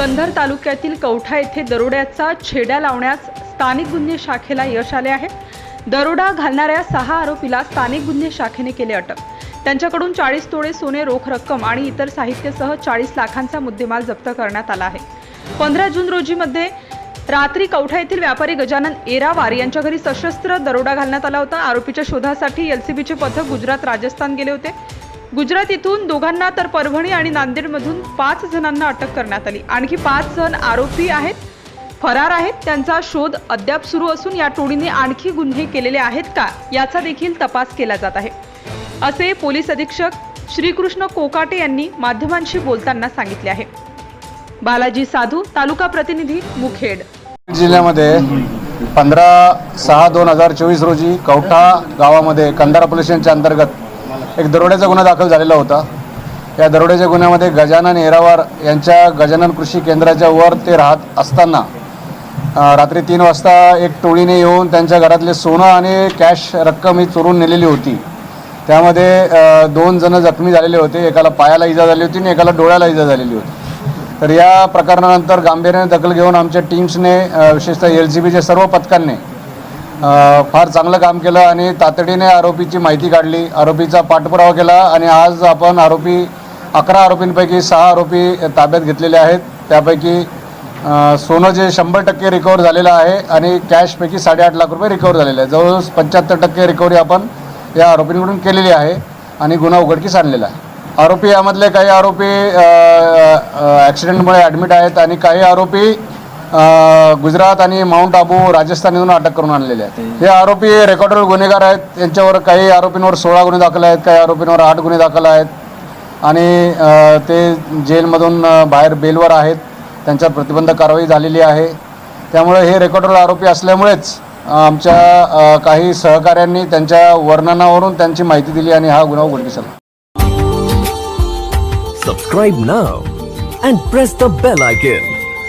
कंधर तालुक्यातील कवठा येथे दरोड्याचा छेड्या लावण्यास स्थानिक गुन्हे शाखेला यश आले आहे. दरोडा घालणाऱ्या सहा आरोपीला स्थानिक गुन्हे शाखेने केले अटक. त्यांच्याकडून चाळीस तोळे सोने रोख रक्कम आणि इतर साहित्यासह चाळीस लाखांचा मुद्देमाल जप्त करण्यात आला आहे. पंधरा जून रोजीमध्ये रात्री कवठा येथील व्यापारी गजानन एरावार यांच्या घरी सशस्त्र दरोडा घालण्यात आला होता. आरोपीच्या शोधासाठी एलसीबीचे पथक गुजरात राजस्थान गेले होते. गुजरात इथून दोघांना तर परभणी आणि नांदेडमधून पाच जणांना अटक करण्यात आली. आणखी पाच जण आरोपी आहेत फरार आहेत. त्यांचा शोध अद्याप सुरू असून या टोळीने आणखी गुन्हे केलेले आहेत का याचा देखील तपास केला जात आहे. असे पोलीस अधीक्षक श्रीकृष्ण कोकाटे यांनी माध्यमांशी बोलताना सांगितले आहे. बालाजी साधू तालुका प्रतिनिधी मुखेड. जिल्ह्यामध्ये पंधरा सहा दोन हजार चोवीस रोजी कवठा गावामध्ये कंधारा पोलीस स्टेशनच्या अंतर्गत एक दरोड्याचा गुन्हा दाखल झालेला होता. या दरोड्याच्या गुन्ह्यामध्ये गजानन एरावार यांच्या गजानन कृषी केंद्राच्या वर ते राहत असताना रात्री तीन वाजता एक टोळीने येऊन त्यांच्या घरातले सोनं आणि कॅश रक्कम ही चोरून नेलेली होती. त्यामध्ये दोन जण जखमी झालेले होते. एकाला पायाला इजा झाली होती आणि एकाला डोळ्याला इजा झालेली होती. तर या प्रकरणानंतर गांभीर्याने दखल घेऊन आमच्या टीम्सने विशेषतः एल सी बीच्या सर्व पथकांनी फार चांगलं काम केलं आणि तातडीने आरोपीची माहिती काढली. आरोपीचा पाठपुरावा केला आणि आज आपण आरोपी अकरा आरोपींपैकी सहा आरोपी ताब्यात घेतलेले आहेत. त्यापैकी सोनं जे शंभर टक्के रिकवर झालेलं आहे आणि कॅशपैकी साडेआठ लाख रुपये रिकवर झालेले आहे जवळजवळ पंच्याहत्तर टक्के रिकव्हरी आपण या आरोपींकडून केलेली आहे आणि गुन्हा उघडकीस आणलेला आहे. आरोपी यामधले काही आरोपी ॲक्सिडेंटमुळे ॲडमिट आहेत आणि काही आरोपी गुजरात आणि माउंट आबू राजस्थान येऊन अटक करून आणलेले आहेत. हे आरोपी रेकॉर्डर गुन्हेगार आहेत. यांच्यावर काही आरोपींवर सोळा गुन्हे दाखल आहेत काही आरोपींवर आठ गुन्हे दाखल आहेत. आणि ते जेलमधून बाहेर बेलवर आहेत. त्यांच्यावर प्रतिबंधक कारवाई झालेली आहे. त्यामुळे हे रेकॉर्डर आरोपी असल्यामुळेच आमच्या काही सहकाऱ्यांनी त्यांच्या वर्णनावरून त्यांची माहिती दिली आणि हा गुन्हा उघडकीस आला. Now and press the bell icon.